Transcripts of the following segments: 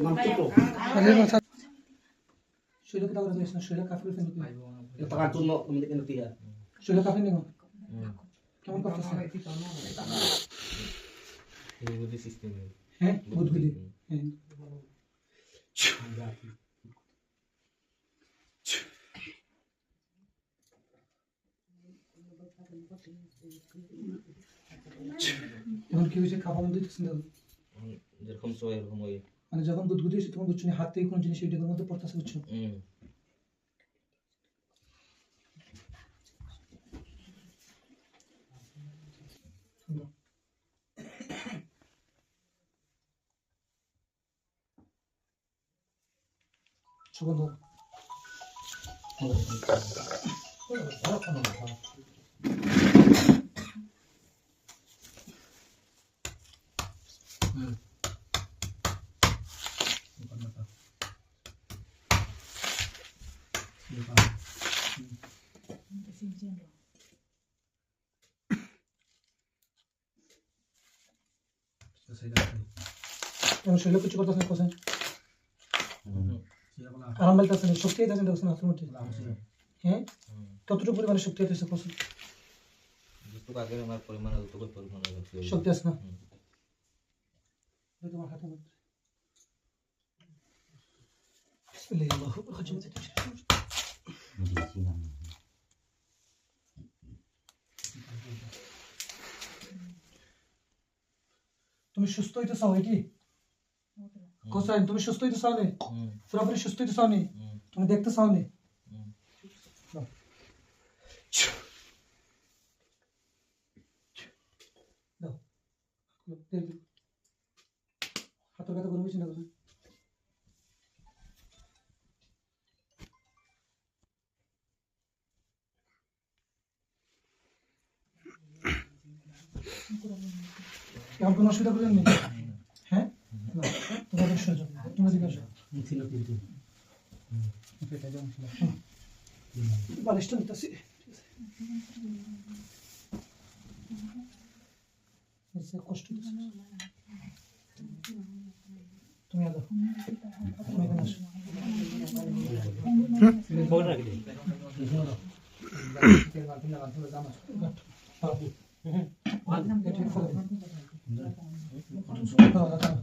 কথা শৈল কি তাহলে না শৈল কাফির ফেন কি টাকা জন্য তুমি কেন টিয়া শৈল কাফির নেই কেমন করতেছে বুধগুলি এখন কি হয়েছে? খাবার মধ্যে যেরকম সবাই এরকম মানে যখন গুদগুদি হয়েছে তখন বুঝছ না হাত থেকে কোনো জিনিস ডেকের মধ্যে পড়তেছে বুঝছ? হুম। সুগন্ধ এখন শৈল কিছু করতেছেন কোসেন আরাম পাইতেছেন শক্তি আইতেছেন দেখছেন হাতের মধ্যে হ্যাঁ কতটুকু পরিমাণে শক্তি আইতেছে কোসেন শক্তি আছে না। তুমি সুস্থ হইতে চাও কি কোসাইন তুমি সুস্থ হইতে চাও নি হুম পুরোপুরি সুস্থ হইতে চাও নি হুম তুমি দেখতে চাও নি হুম দাও তেল দিও। হাতের ব্যথা গরম হয়েছে না এখন কোনো অসুবিধা করলেন নি? হ্যাঁ? না, তোমার এদিকে সরে তুমি এদিকে আসো। ছিল কিন্তু বালিশটা নিতেছি। কষ্ট তুমি আদো তুমি এখানে আসো। এটা ফেলে দিন। দাও, দাও, দাও।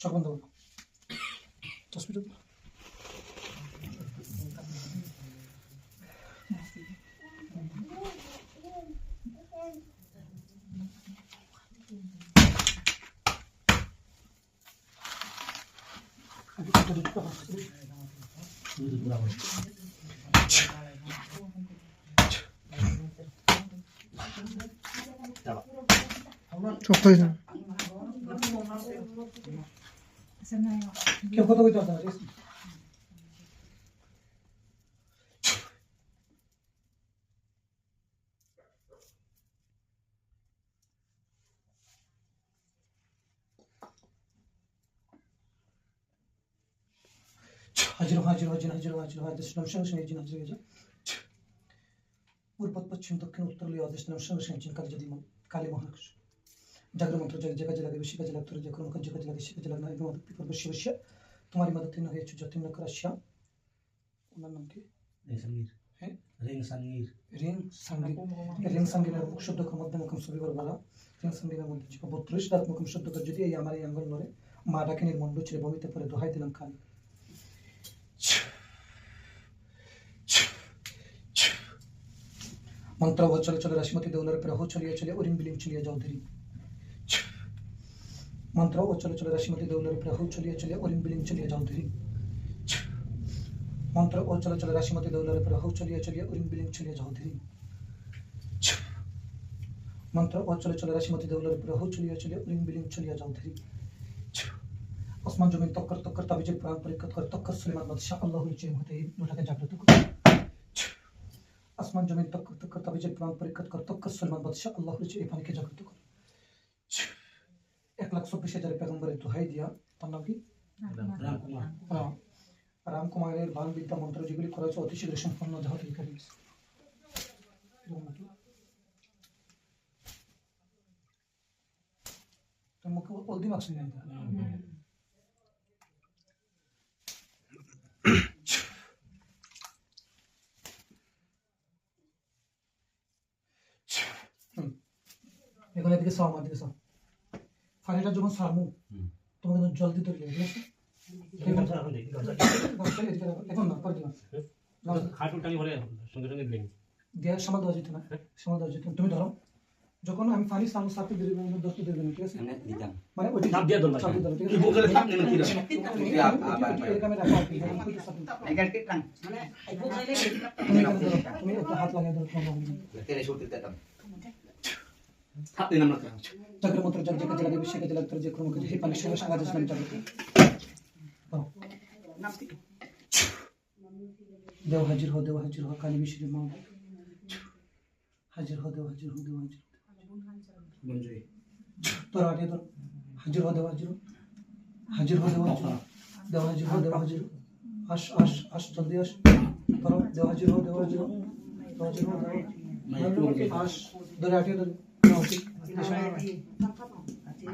চোখ বন্ধ করো। চোখ বন্ধ করো। হসপিটাল চোখ হয়ে যান কেউ কথা বলতে পারতো না ঠিক আছে? হাজির হো, হাজির হো, হাজির হো, হাজির হো, হাজির হো, আদেশ নাম সঙ্গে সঙ্গে জিন হাজির হয়ে যাও। পূর্ব পশ্চিম দক্ষিণ উত্তর লিয়ে আদেশ নাম সঙ্গে সঙ্গে জিন কাজে যদি মন কালী মহাকৃষ জাগর মন্ত্র জাগে জায়গা জেলা বেশি কাজে লাগতো যে কোনো কাজে কাজে লাগে সে কাজে লাগনা এবং পিপর বসে বসে তোমার ইমাদত তিন হয়েছে যতীন করাশিয়া ওনার নাম কি? রেংসাঙ্গির। হ্যাঁ? রিং রিং সাঙ্গিনের মুখ মধ্যে মুখম সবিবার বলা। রিং সাঙ্গিনের মধ্যে যে বত্রিশ মুখম শুদ্ধ কর যদি এই আমার এই আঙ্গল নড়ে মা ডাকে নির্মণ্ড ছেড়ে বমিতে পরে দোহাই দিলাম খান মন্ত্র চলে চলে রাশিমতি দেউলার প্রাহ চলিয়ে চলে ওরিং বিলিং চলিয়ে যাও ধীরি। মন্ত্র ও চলে চলে রাশিমতি দেউলার প্রাহ চলিয়ে চলে ওরিং বিলিং চলিয়ে যাও ধীরি। মন্ত্র ও চলে চলে রাশিমতি দেউলার প্রাহ চলিয়ে চলিয়ে ওরিং বিলিং চলিয়ে যাও ধীরি। মন্ত্র ও চলে চলে রাশিমতি দেউলার প্রাহ চলিয়ে চলিয়ে ওরিং বিলিং চলিয়ে যাও ধীরি। জমিন তক্কর তক্কর তাবিজের প্রাণ পরীক্ষা করে তক্কর সুলেমান বাদশাহ আল্লাহ নিচয় হতে এই লোটাকে জাগ্রত করে আসমান জমিন তক্কর তক্কর তাবিজের প্রাণ পরীক্ষা করে তক্কর সুলেমান বাদশাহ আল্লাহ নিচয় এই পানিকে জাগ্রত করে লাখ হাজার পেগম্বরের দোহাই দিয়া। তার নাম কি? রামকুমার। হ্যাঁ। রামকুমারের বিদ্যা মন্ত্র যেগুলি করা হয়েছে অতি শীঘ্র সম্পন্ন যাহত এখানে। এখন এদিকে সব আমার দিকে সব ফানিটা যখন সারমু তোমাকে কিন্তু জলদি তৈরি ঠিক আছে? এখন না পরে টানি দেওয়ার সময় দেওয়া যেত না সময় দেওয়া যেত তুমি ধরো যখন আমি পানি সামনে সাথে দিয়ে দেবো আমি ধরতে দেবে না ঠিক আছে? মানে ওইটা চাপ দিয়ে ধরবা। চাপ দিয়ে ঠিক এই বুকের থাপ নেন কিরা আছে এখানে রাখো আর কি, এখানে চাপ দিও। তুমি এখানে ধরো তুমি একটা হাত লাগিয়ে ধরো তোমার মনে থাপ নেন আমরা জাগরে মন্ত্র জগ জগ জগ দেবী শেখে জলাত্র যে ক্রম হে পানি সঙ্গে সঙ্গে আদেশ নাম জাগরে দেও হাজির হো দেও হাজির হো কালী বিশ্বরী মা হাজির হো দেও হাজির হো দেও হাজির মঞ্জুরি তোর আগে তোর হাজির হো দেও হাজির হো হাজির হো দেও হাজির হো। দেও হাজির হো দেও হাজির হো। আস আস আস জলদি আস করো দেও হাজির হো দেও হাজির হো দেও হাজির হো দেও হাজির হো। আস ধরে আটে ধরে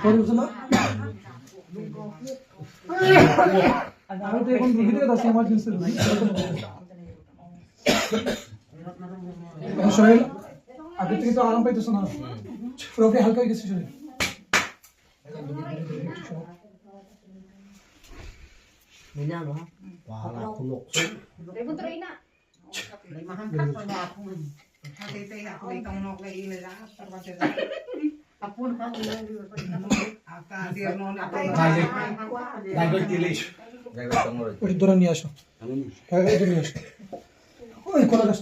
ফেটো চলে চলে চলো চলো কারণ নাই বুঝো এখন তো শুরু করতে হবে তো সেটা লুম লুম সেদিন বাড়ি একটু বাইরে মুখে কি হলো ধরে থাও হ্যালো জি করুন না আমি তো এখন রুগী থেকে যাচ্ছি এমার্জেন্সি রুগী এখন ওটা ধরে নিয়ে আসো নিয়ে আসো ওই কলা গাছ